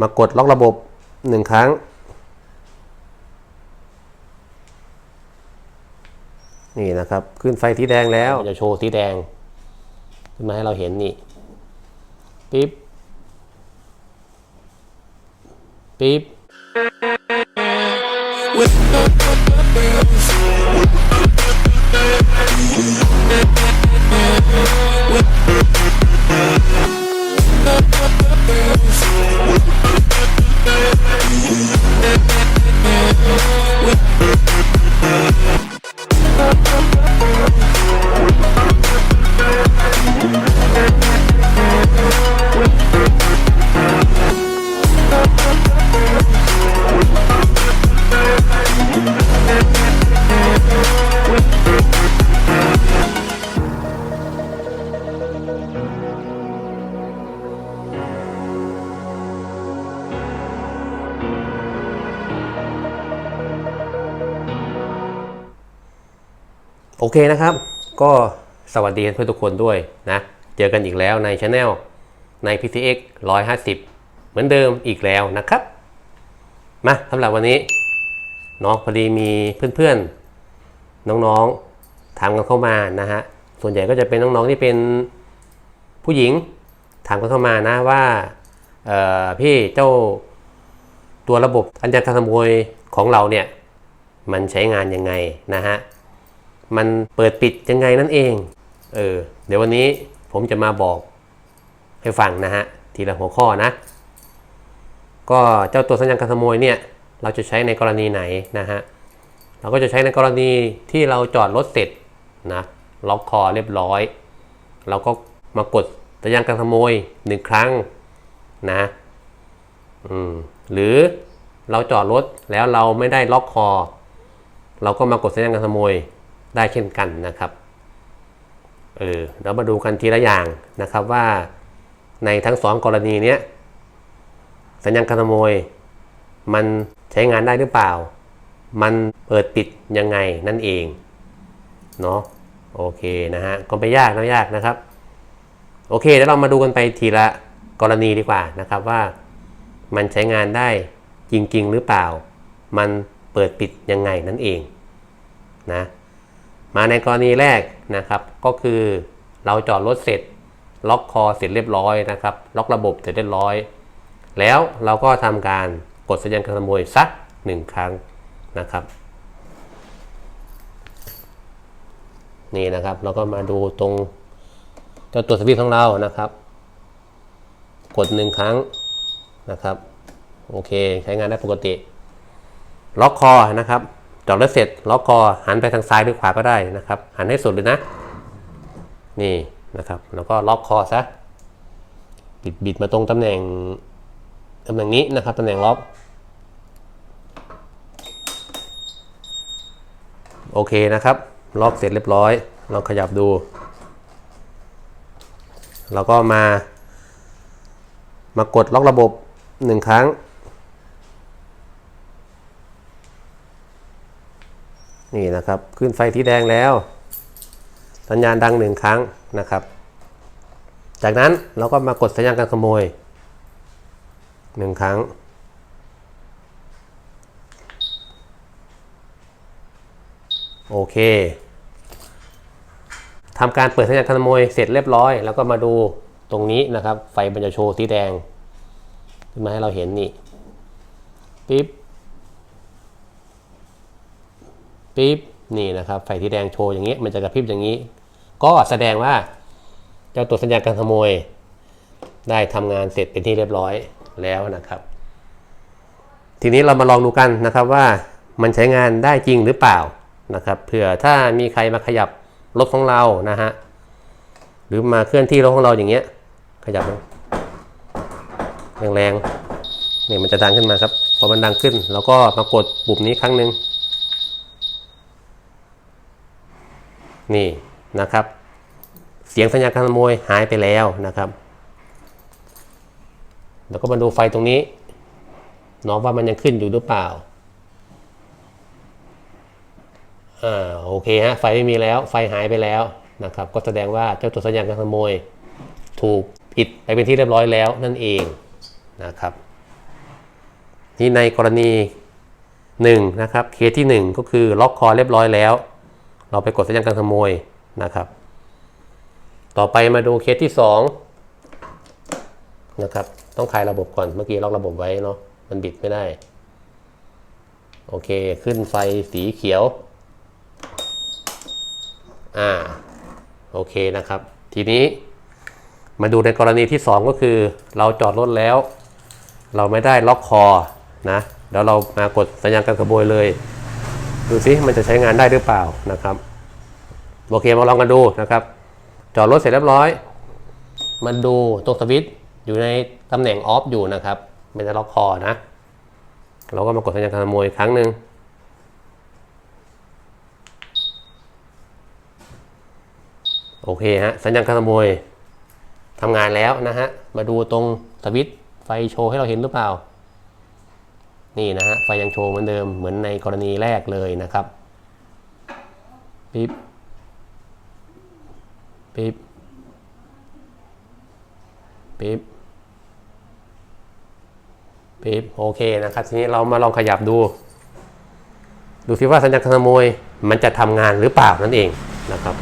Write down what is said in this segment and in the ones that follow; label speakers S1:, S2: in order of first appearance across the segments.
S1: มากดล็อกระบบหนึ่งครั้ง นี่นะครับ ขึ้นไฟสีแดงแล้วจะโชว์สีแดง ขึ้นมาให้เราเห็นนี่ปิ๊บปิ๊บ โอเคนะครับ ก็สวัสดีเพื่อนทุกคนด้วยนะ เจอกันอีกแล้วในช anel ใน PCX 150 เหมือนเดิมอีกแล้วนะครับ มาสำหรับวันนี้เนาะพอดีมีเพื่อนๆ น้องๆถามกันเข้ามานะฮะ ส่วนใหญ่ก็จะเป็นน้องๆที่เป็นผู้หญิงถามกันเข้ามานะว่าพี่เจ้าตัวระบบอัญญการขโมยของเราเนี่ย มันใช้งานยังไงนะฮะ มันเปิดปิดยังไงนั่นเอง เออ เดี๋ยววันนี้ผมจะมาบอกให้ฟังนะฮะ ทีละหัวข้อนะ ก็เจ้าตัวสัญญาณการขโมยเนี่ย เราจะใช้ในกรณีไหนนะฮะ เราก็จะใช้ในกรณีที่เราจอดรถเสร็จนะ ล็อกคอเรียบร้อย เราก็มากดสัญญาณการขโมยหนึ่งครั้งนะอืมหรือเราจอดรถแล้วเราไม่ได้ล็อกคอ เราก็มากดสัญญาณการขโมย ได้เช่นกันนะครับเออเรามาดูกันทีละอย่างนะครับว่าในทั้งสองกรณีเนี้ยสัญญาณการขโมย มันใช้งานได้หรือเปล่า มันเปิดปิดยังไงนั่นเองเนาะโอเคนะฮะก็ไม่ยากไม่ยากนะครับ โอเคเดี๋ยวเรามาดูกันไปทีละกรณีดีกว่านะครับว่า มันใช้งานได้จริง ๆ หรือเปล่า มันเปิดปิดยังไงนั่นเองนะ มาในกรณีแรกนะครับ ก็คือเราจอดรถเสร็จ ล็อกคอเสร็จเรียบร้อยนะครับ ล็อกระบบเสร็จเรียบร้อย แล้วเราก็ทำการกดสัญญาณการขโมยสักหนึ่งครั้งนะครับ นี่นะครับเราก็มาดูตรงเจ้าตัวสวิตช์ของเรานะครับ กดหนึ่งครั้งนะครับ โอเค ใช้งานได้ปกติ ล็อกคอนะครับ จอดรถเสร็จล็อกคอหันไปทางซ้ายหรือขวาก็ได้นะครับ หันให้สุดเลยนะ นี่นะครับ แล้วก็ล็อกคอซะบิดบิดมาตรงตำแหน่งตำแหน่งนี้นะครับตำแหน่งล็อกโอเคนะครับ ล็อกเสร็จเรียบร้อยเราขยับดู เราก็มา มากดล็อกระบบหนึ่งครั้ง นี่นะครับ ขึ้นไฟสีแดงแล้ว สัญญาณดังหนึ่งครั้งนะครับ จากนั้นเราก็มากดสัญญาณการขโมยหนึ่งครั้ง โอเคทำการเปิดสัญญาณการขโมยเสร็จเรียบร้อย แล้วก็มาดูตรงนี้นะครับ ไฟมันจะโชว์สีแดง ขึ้นมาให้เราเห็นนี่ปิ๊บ ปิ๊บนี่นะครับไฟที่แดงโชว์อย่างนี้ยมันจะกระพริบอย่างนี้ ก็แสดงว่าเจ้าตัวสัญญาณการขโมย ได้ทำงานเสร็จเป็นที่เรียบร้อยแล้วนะครับ ทีนี้เรามาลองดูกันนะครับว่ามันใช้งานได้จริงหรือเปล่านะครับเผื่อถ้ามีใครมาขยับรถของเรานะฮะหรือมาเคลื่อนที่รถของเราอย่างเงี้ย ขยับแรงๆเนี่ยมันจะดังขึ้นมาครับพอมันดังขึ้นเราก็มากดปุ่มนี้ครั้งหนึ่ง นี่นะครับ เสียงสัญญาณการขโมยหายไปแล้วนะครับแล้วก็มาดูไฟตรงนี้น้องว่ามันยังขึ้นอยู่หรือเปล่าอ่าโอเคฮะไฟไม่มีแล้วไฟหายไปแล้วนะครับ ก็แสดงว่าเจ้าตัวสัญญาณการขโมย ถูกปิดไปเป็นที่เรียบร้อยแล้วนั่นเองนะครับนี่ในกรณี1นะครับเคสที่ 1 ก็คือล็อกคอเรียบร้อยแล้ว เราไปกดสัญญาณการขโมยนะครับ ต่อไปมาดูเคสที่2นะครับ ต้องคลายระบบก่อน เมื่อกี้ล็อกระบบไว้เนาะ มันบิดไม่ได้ โอเค ขึ้นไฟสีเขียว อ่า โอเคนะครับ ทีนี้มาดูในกรณีที่ 2 ก็คือ เราจอดรถแล้ว เราไม่ได้ล็อกคอนะ แล้วเรามากดสัญญาณการขโมยเลย ดูสิมันจะใช้งานได้หรือเปล่านะครับโอเคมาลองกันดูนะครับ จอดรถเสร็จเรียบร้อย มันดูตรงสวิตช์อยู่ในตำแหน่งออฟอยู่นะครับไม่ได้ล็อกคอนะ เราก็มากดสัญญาณการขโมยอีกครั้งหนึ่งโอเคฮะสัญญาณการขโมยทำงานแล้วนะฮะมาดูตรงสวิตช์ไฟโชว์ให้เราเห็นหรือเปล่า นี่นะฮะไฟยังโชว์เหมือนเดิมเหมือนในกรณีแรกเลยนะครับปิ๊บปิ๊บปิ๊บปิ๊บโอเคนะครับ ทีนี้เรามาลองขยับดู ดูซิว่าสัญญาณขโมยมันจะทำงานหรือเปล่านั่นเองนะครับ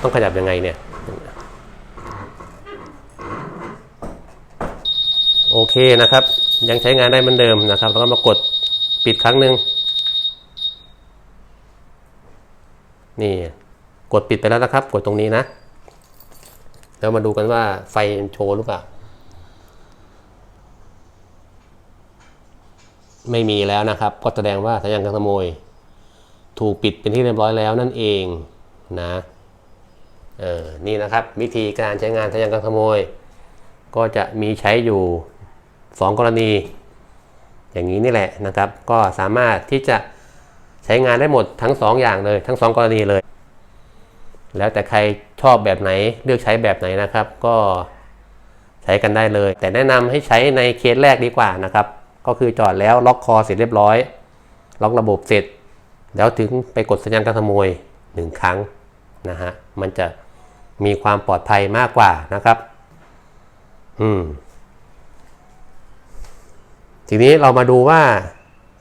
S1: ต้องขยับยังไงเนี่ยโอเคนะครับ ยังใช้งานได้เหมือนเดิมนะครับ แล้วก็มากดปิดครั้งหนึ่งนี่กดปิดไปแล้วนะครับ กดตรงนี้นะ แล้วมาดูกันว่าไฟโชว์หรือเปล่า ไม่มีแล้วนะครับ ก็แสดงว่าสัญญาณการขโมย ถูกปิดเป็นที่เรียบร้อยแล้วนั่นเองนะเออนี่นะครับ วิธีการใช้งานสัญญาณการขโมย ก็จะมีใช้อยู่ 2 กรณี อย่างนี้นี่แหละนะครับ ก็สามารถที่จะใช้งานได้หมดทั้ง 2 อย่างเลย ทั้ง 2 กรณีเลย แล้วแต่ใครชอบแบบไหนเลือกใช้แบบไหนนะครับ ก็ใช้กันได้เลย แต่แนะนำให้ใช้ในเคสแรกดีกว่านะครับ ก็คือจอดแล้วล็อกคอเสร็จเรียบร้อย ล็อกระบบเสร็จ แล้วถึงไปกดสัญญาณการขโมยหนึ่งครั้งนะฮะมันจะมีความปลอดภัยมากกว่านะครับ อืม ทีนี้เรามาดูว่า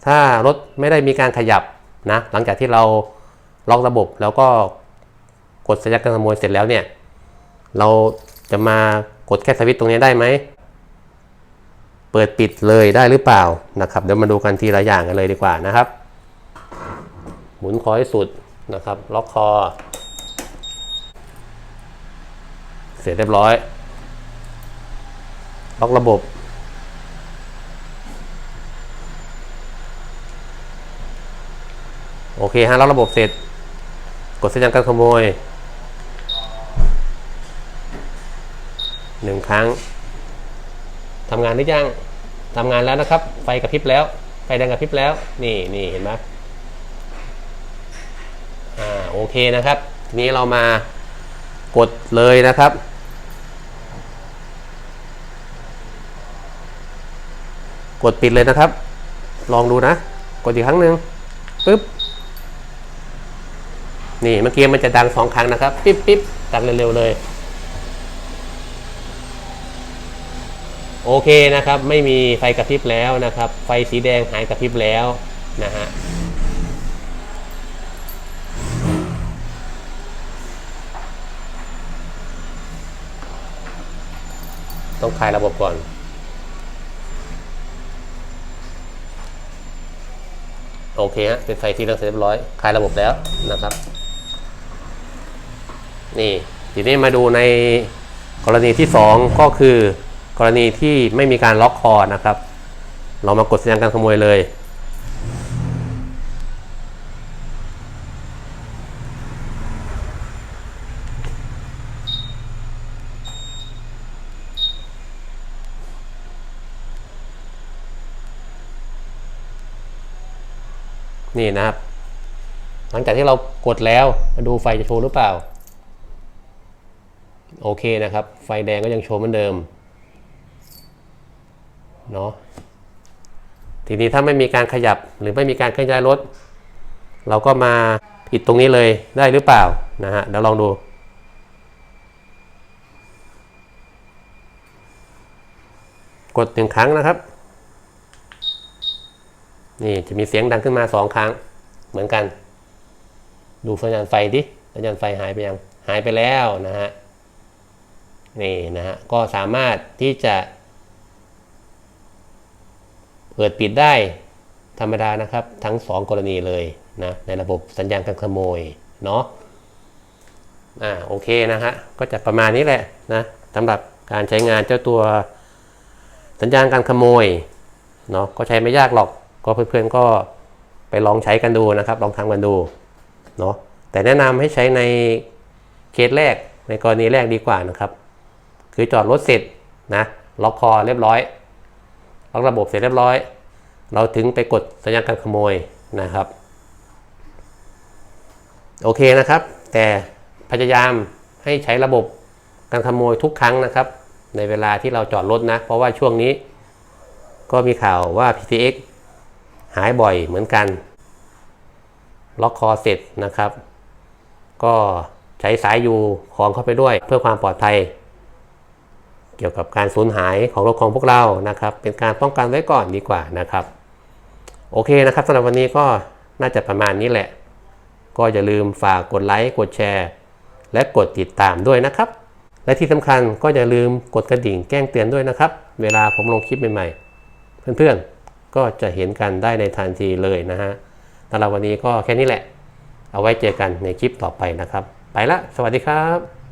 S1: ถ้ารถไม่ได้มีการขยับนะหลังจากที่เราล็อกระบบแล้วก็กดสัญญาณการขโมยเสร็จแล้วเนี่ย เราจะมากดแค่สวิตช์ตรงนี้ได้ไหม เปิดปิดเลยได้หรือเปล่านะครับ เดี๋ยวมาดูกันทีละอย่างกันเลยดีกว่านะครับ หมุนคอให้สุดนะครับ ล็อกคอ เสร็จเรียบร้อย ล็อกระบบ โอเคฮะล็อกระบบเสร็จ กดสัญญาณการขโมยหนึ่งครั้งทำงานหรือยังทำงานแล้วนะครับ ไฟกระพริบแล้ว ไฟแดงกระพริบแล้ว นี่นี่เห็นไหมอ่าโอเคนะครับ ทีนี้เรามากดเลยนะครับ กดปิดเลยนะครับ ลองดูนะ กดอีกครั้งหนึ่งปึ๊บ นี่เมื่อกี้มันจะดังสองครั้งนะครับ ปิ๊บปิ๊บดังเร็วๆเลย โอเคนะครับ ไม่มีไฟกระพริบแล้วนะครับ ไฟสีแดงหายกระพริบแล้วนะฮะต้องคลายระบบก่อน โอเคฮะเป็นไฟที่เรียบร้อยคลายระบบแล้วนะครับ นี่ทีนี้มาดูในกรณีที่ 2 ก็คือกรณีที่ไม่มีการล็อกคอนะครับ เรามากดสัญญาณการขโมยเลย นี่นะครับ หลังจากที่เรากดแล้วมาดูไฟจะโชว์หรือเปล่า โอเคนะครับ ไฟแดงก็ยังโชว์เหมือนเดิมเนาะทีนี้ถ้าไม่มีการขยับหรือไม่มีการเคลื่อนย้ายรถ เราก็มาปิดตรงนี้เลยได้หรือเปล่านะฮะเดี๋ยวลองดู กดหนึ่งครั้งนะครับ นี่จะมีเสียงดังขึ้นมาสองครั้งเหมือนกัน ดูสัญญาณไฟดิสัญญาณไฟหายไปยังหายไปแล้วนะฮะ นี่นะฮะก็สามารถที่จะ เปิดปิดได้ธรรมดานะครับ ทั้ง 2 กรณีเลยนะในระบบสัญญาณการขโมยเนาะอ่าโอเคนะฮะก็จะประมาณนี้แหละนะสำหรับการใช้งานเจ้าตัวสัญญาณการขโมยเนาะก็ใช้ไม่ยากหรอกก็เพื่อนๆก็ไปลองใช้กันดูนะครับ ลองทำกันดูเนาะแต่แนะนำให้ใช้ในเคสแรกในกรณีแรกดีกว่านะครับ คือจอดรถเสร็จนะล็อกคอเรียบร้อยล็อกระบบเสร็จเรียบร้อย เราถึงไปกดสัญญาณการขโมยนะครับ โอเคนะครับ แต่พยายามให้ใช้ระบบการขโมยทุกครั้งนะครับ ในเวลาที่เราจอดรถนะ เพราะว่าช่วงนี้ ก็มีข่าวว่า PTX หายบ่อยเหมือนกัน ล็อกคอเสร็จนะครับ ก็ใช้สายยูคล้องเข้าไปด้วยเพื่อความปลอดภัย กี่ยวกับการสูญหายของรถของพวกเรานะครับ เป็นการป้องกันไว้ก่อนดีกว่านะครับ โอเคนะครับสำหรับวันนี้ก็น่าจะประมาณนี้แหละ ก็อย่าลืมฝากกดไลค์กดแชร์ และกดติดตามด้วยนะครับ และที่สำคัญก็อย่าลืมกดกระดิ่งแจ้งเตือนด้วยนะครับ เวลาผมลงคลิปใหม่ๆ เพื่อนๆ ก็จะเห็นกันได้ในทันทีเลยนะฮะสำหรับวันนี้ก็แค่นี้แหละ เอาไว้เจอกันในคลิปต่อไปนะครับ ไปละ สวัสดีครับ